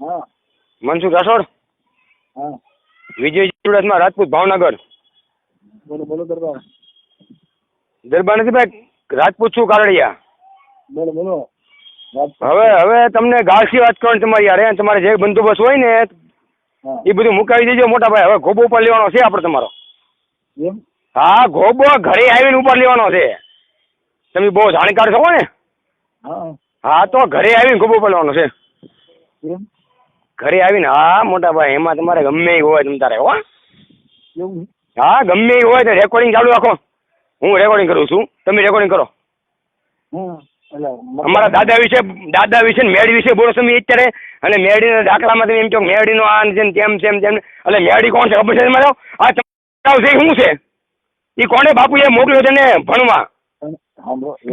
હા. મનસુખ રાઠોડ? હા. વિજય ચુડાસમા રાજપૂત ભાવનગર. બોલો બોલો દરબાર. દરબાર નથી ભાઈ રાજપૂત છું કારડિયા. બોલો બોલો. હવે હવે તમને ગાળથી વાત કરવાની તમારી યાર? તમારે જે બંદોબસ્ત હોય ને એ બધું મુકાવી દેજો મોટા ભાઈ. હવે ગોબો ઉપર લેવાનો છે આપણે તમારો. હા ગોબો ઘરે આવીને ઉપર લેવાનો છે. તમે બહુ જાણકાર છો ને? હા. તો ઘરે આવીને ગોબો ઉપર લેવાનો છે. ઘરે આવીને હા મોટા ભાઈ એમાં તમારે ગમે એ હોય તમ તારે હો. એવું? હા ગમે એ હોય તો રેકોર્ડિંગ ચાલુ રાખો. હું રેકોર્ડિંગ કરું છું. તમે રેકોર્ડિંગ કરો. અમારા દાદા વિશે દાદા વિશે મેડી વિશે બોલો તમે અત્યારે. અને મેળીના દાખલામાં તમે એમ કહો મેળીનો આ આન તેમ તેમ તેમ તેમ. એટલે મેડી કોણ છે? ખબર છે તમારો? આ ચમકાવ છે શું છે? એ કોને બાપુએ મોકલ્યો છે ને ભણવા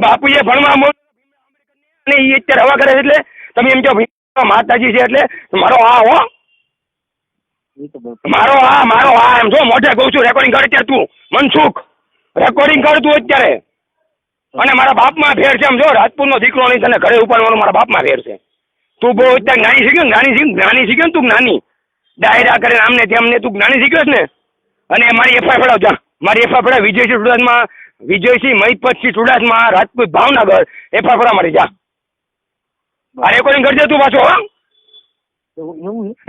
બાપુએ ભણવા મોકલ્યો. અને એ અત્યારે હવા કરે છે એટલે તમે એમ કહો માતાજી છે એટલે મારો આ હો. મારો આ મારો આ એમ જો મોઢે કહું છું રેકોર્ડિંગ કર અત્યારે તું. મનસુખ રેકોર્ડિંગ કર તું અત્યારે. અને મારા બાપમાં ફેર છે એમ જો, રાજપૂતનો દીકરો નહીં, તને ઘરે ઉપાડવાનો મારા બાપમાં ફેર છે. તું બહુ અત્યારે જ્ઞાની શીખ્યો ને, જ્ઞાની શીખ, જ્ઞાની શીખ્યો ને તું જ્ઞાની. ડાયરા કરે આમને તેમને, તું જ્ઞાની શીખ્યો ને? અને મારી એફઆઈ ફડાવ જા મારી એફઆઈ ફડાવ વિજયસિંહ ચુડાસમાં વિજયસિંહ મહિપતસિંહ ચુડાસમાં રાજપૂત ભાવનગર એફઆઈ ફડા મારી જા આ રેકોર્ડિંગ કરજે તું પાછો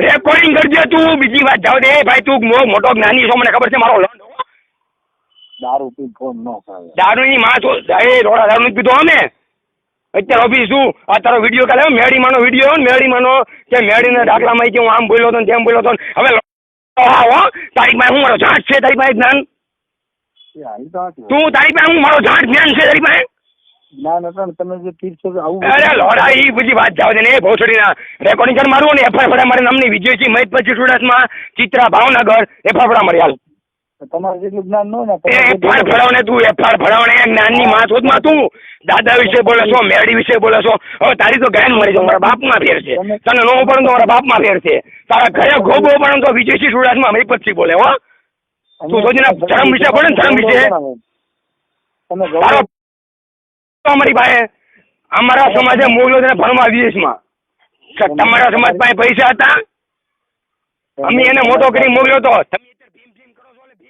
રેકોર્ડિંગ કરજે તું. બીજી વાત જાવ દે ભાઈ તું મો- મોટો જ્ઞાની છો મને ખબર છે મારો લંડ દારૂ પી ફોન ન કરે દારૂની માં તો એ રોડા દારૂ નથી પીધો અમે. અત્યારે ઓફિસ શું આ તારો વીડિયો કાલે મેળી માનો વીડિયો મેળી માનો કે દાખલા દાખલામાં કે હું આમ બોલ્યો હતો ને તેમ બોલ્યો હતો હવે હા હો. તારી પાસે હું મારો જાંચ છે તારી પાસે જ્ઞાન. તું તારી પાસે હું મારો જાંચ જ્ઞાન છે તારી પાસે ના ને તમે જે છે આવું અરે લોડા ઈ બધી વાત જાવ ને એ ભોસડીના રેકોર્ડિંગ કર મારું ને એફઆઈ ફડા મારી નામની વિજયસિંહ મહિત પછી સુરતમાં ચિત્રા ભાવનગર એફઆઈ ફડા મારી હાલ. તમારે જેટલું જ્ઞાન ન હોય ને તમે એ જે એફઆર ફળાવને તું એફઆર ફળાવને એક નાની માથોદમાં તું. દાદા વિશે બોલે છો મેડી વિશે બોલે છો. હવે તારી તો ગાયન મરી જાવ મારા બાપમાં ફેર છે. તને નો પણ તો મારા બાપમાં ફેર છે. તારા ઘરે ગોબો પણ તો વિજયસિંહ સુરતમાં પછી બોલે હો. તું સોચીને ધર્મ વિશે બોલે ધર્મ વિશે. તમે તારો અમારી પાસે અમારા સમાજે મોકલ્યો છે ભણવા વિદેશમાં તમારા સમાજ પાસે પૈસા હતા? અમે એને મોટો કરી મોકલ્યો તો છો એટલે ભીમ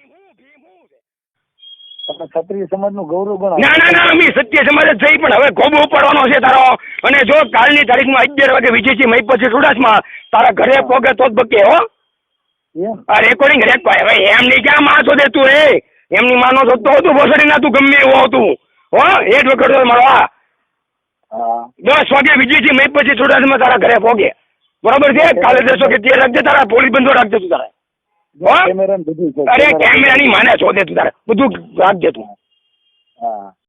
હું? ભીમ હું છે? તમે ક્ષત્રિય સમાજનું ગૌરવ ગણાવો. ના ના ના અમે સત્ય સમાજ જ થઈ પણ હવે ગોબો ઉપાડવાનો છે તારો. અને જો કાલની તારીખમાં અગિયાર વાગે વિજયસિંહ મહી પછી સુડાસમાં તારા ઘરે પોગે તો જ બકે હો. આ રેકોર્ડિંગ રેક ભાઈ એમની ક્યાં માણસો દે તું એ? એમની માનો તો હતું ભોસડી ના તું ગમે એવો હતું હો વખત મળવા આ હા. દસ વાગે વિજયસિંહ મેં પછી સુડાસમાં તારા ઘરે પોગે. બરોબર છે? કાલે દસ વાગે તે રાખજે તારા પોલીસ બંધો રાખજે તું તારે. અરે કેમેરા- કેમેરાની માને શોધે તું તારે. બધું રાખજે તું. હા.